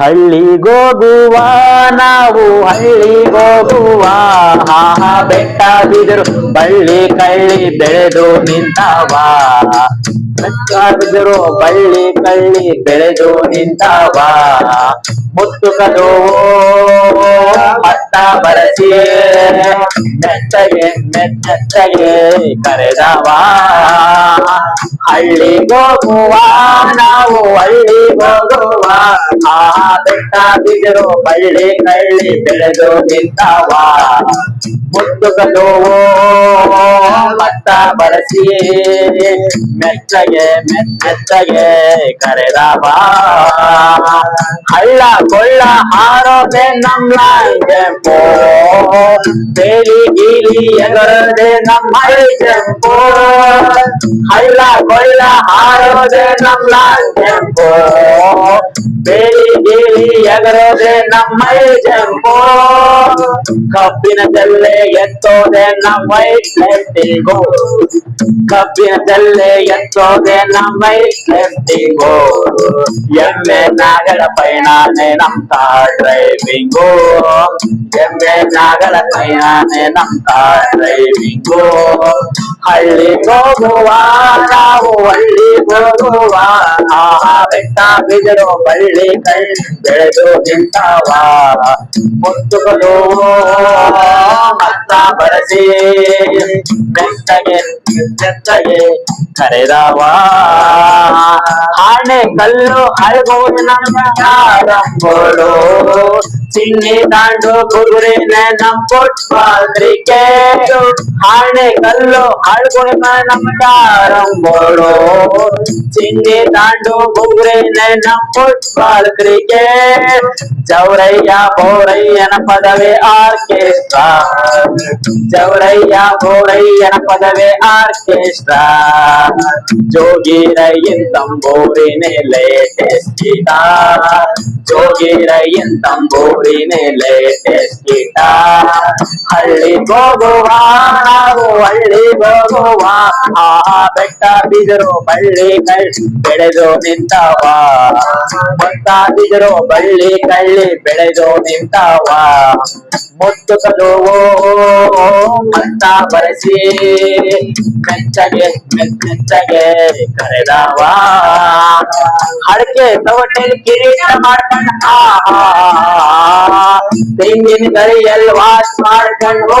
ಹಳ್ಳಿಗೋಗುವ, ನಾವು ಹಳ್ಳಿಗೋಗುವ, ಆಹಾ ಬೆಟ್ಟ ಬಿದರು ಬಳ್ಳಿ ಕಳ್ಳಿ ಬೆಳೆದು ನಿಂತವ. ಬಿದರು ಬಳ್ಳಿ ಕಳ್ಳಿ ಬೆಳೆದು ನಿಂತವ. ಮುತ್ತು ಕದು ಮಟ್ಟ ಬರಸಿ ಮೆತ್ತಗೆ ಮೆಚ್ಚಗೆ ಕರೆದವ. ಹಳ್ಳಿಗೋಗುವ, ನಾವು ಹಳ್ಳಿಗೋಗುವ ಆ ಬೆಟ್ಟ ಬಿದಿರು ಬಳ್ಳಿ ಕಳ್ಳಿ ಬೆಳೆದು ನಿಂತವ. ಮುತ್ತುಗಳು ಮಟ್ಟ ಬಳಸಿ ಮೆಚ್ಚಗೆ ಮೆಚ್ಚಗೆ ಕರೆದವ. ಹಳ್ಳ ಕೊಳ್ಳ ಹಾರೋದೆ ನಮ್ಮ ಕೆಂಪು ಬೇಲಿ ಗೀಲಿ ಎಗರದೆ ನಮ್ಮ ಜಂಪೋ. ಹಳ್ಳ ಕೊಳ್ಳ ಹಾರೋದೆ ನಮ್ಮ ಪೋ ಎಗರೋದೆ ನಮ್ಮ ಕೆಂಪು ಕಬ್ಬಿನ ಜಲ್ಲೆ ಎತ್ತೋದೆ ನಮ್ಮ ಲೆಫ್ಟಿಗೋ ಕಬ್ಬಿನ ಜಲ್ಲೆ ಎತ್ತೋದೆ ನಮ್ಮ ಲೆಫ್ಟಿಗೋ ಎಮ್ಮೆ ನಾಗರ ಪೈನಾನೆ ನಮ್ತ ಡ್ರೈವಿಂಗು ಎಮ್ಮೆ ನಾಗರ ಪೈನಾನೆ ನಮ್ತ ಡ್ರೈವಿಂಗು ಹಳ್ಳಿ ಹೋಗುವ ನಾವು ಹಳ್ಳಿ ಹೋಗುವ ಆ ಬೆಟ್ಟ ಬಿದರು ಬಳ್ಳಿ ಕೈ ಬೆಳೆದು ನಿಂತವ ಮುತ್ತುಗಳು ಮತ್ತ ಬಳಸಿ. ಬೆಟ್ಟಗೆ ಬೆಟ್ಟಗೆ ಕರೆದವ. ಆಣೆ ಕಲ್ಲು ಅಳ್ಗೋದು ನಮ್ಮ ರಂಗೋಳು ಚಿನ್ನಿ ದಾಂಡು ಕುದುರೆನ ನಮ್ ಫುಟ್ಬಾಲ್ ಕ್ರಿಕೆಟ್ ಆಣೆ ಕಲ್ಲು ಅಳ್ಗೋದು ನಮ್ಮ ರಂಗೋಳು ಚಿನ್ನಿ ದಾಂಡು ಕುದುರೆನ ನಮ್ football cricket ಚೌರಯ್ಯ ಬೋರಯ್ಯನ ಪದವೇ orchestra ಚೌರಯ್ಯ ಬೋರಯ್ಯನ ಪದವೇ orchestra ಜೋಗಿರಯ್ಯನ್ ತಂಬೂರಿನೇ latest guitar ಜೋಗಿರಯ್ಯನ್ ತಂಬೂರಿನೇ latest guitar ಹಳ್ಳಿ ಹೋಗುವ ನಾವು ಹಳ್ಳಿ ಹೋಗುವ ಆ ಬೆಟ್ಟ ಬಿದಿರು, ಬಳ್ಳಿ ಕಳ್ಳಿ ಬೆಳೆದು ನಿಂತವ. ಬೆಟ್ಟ ಬಿದಿರು, ಬಳ್ಳಿ ಕಳ್ಳಿ ಬೆಳೆದು ನಿಂತವ. ಮುತ್ತು ಕದುವು ಮತ್ತ ಬರೆಸಿ. ಮೆಚ್ಚಗೆ ಮೆಚ್ಚಗೆ ಕರೆದವ. ಅಡಕೆ ತವಟೆ ಕಿರೀಟ ಮಾಡ್ಕೊಂಡ ತೆಂಗಿನ ಗರಿಯಲ್ಲಿ ವಾಶ್ ಮಾಡ್ಕೊಂಡು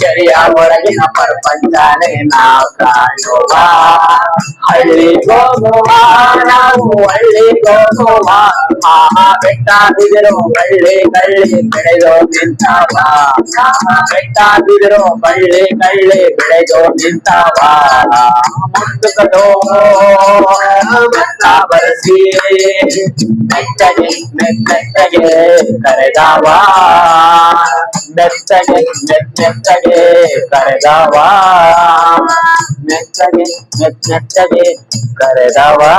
ಕೆರೆಯ ಒಳಗಿನ ಪ್ರಪಂಚನೇ ನಾವು ಕಾಣುವ ಹಳ್ಳಿ ಹೋಗುವ ನಾವು ಹಳ್ಳಿ ಹೋಗುವ ಆ ಬೆಟ್ಟ ಬಿದಿರು ಬಳ್ಳಿ ಕಳ್ಳಿ ಬೆಳೆದು ನಿಂತವ ಬೆಟ್ಟ ಬಿದಿರು ಬಳ್ಳಿ ಕಳ್ಳಿ ಬೆಳೆದು ನಿಂತವ ಮುತ್ತುಕದು பரசியே மெத்தகை மெத்தகையே கரதாவா மெத்தகை மெத்தகையே கரதாவா மெத்தகை மெத்தகையே கரதாவா.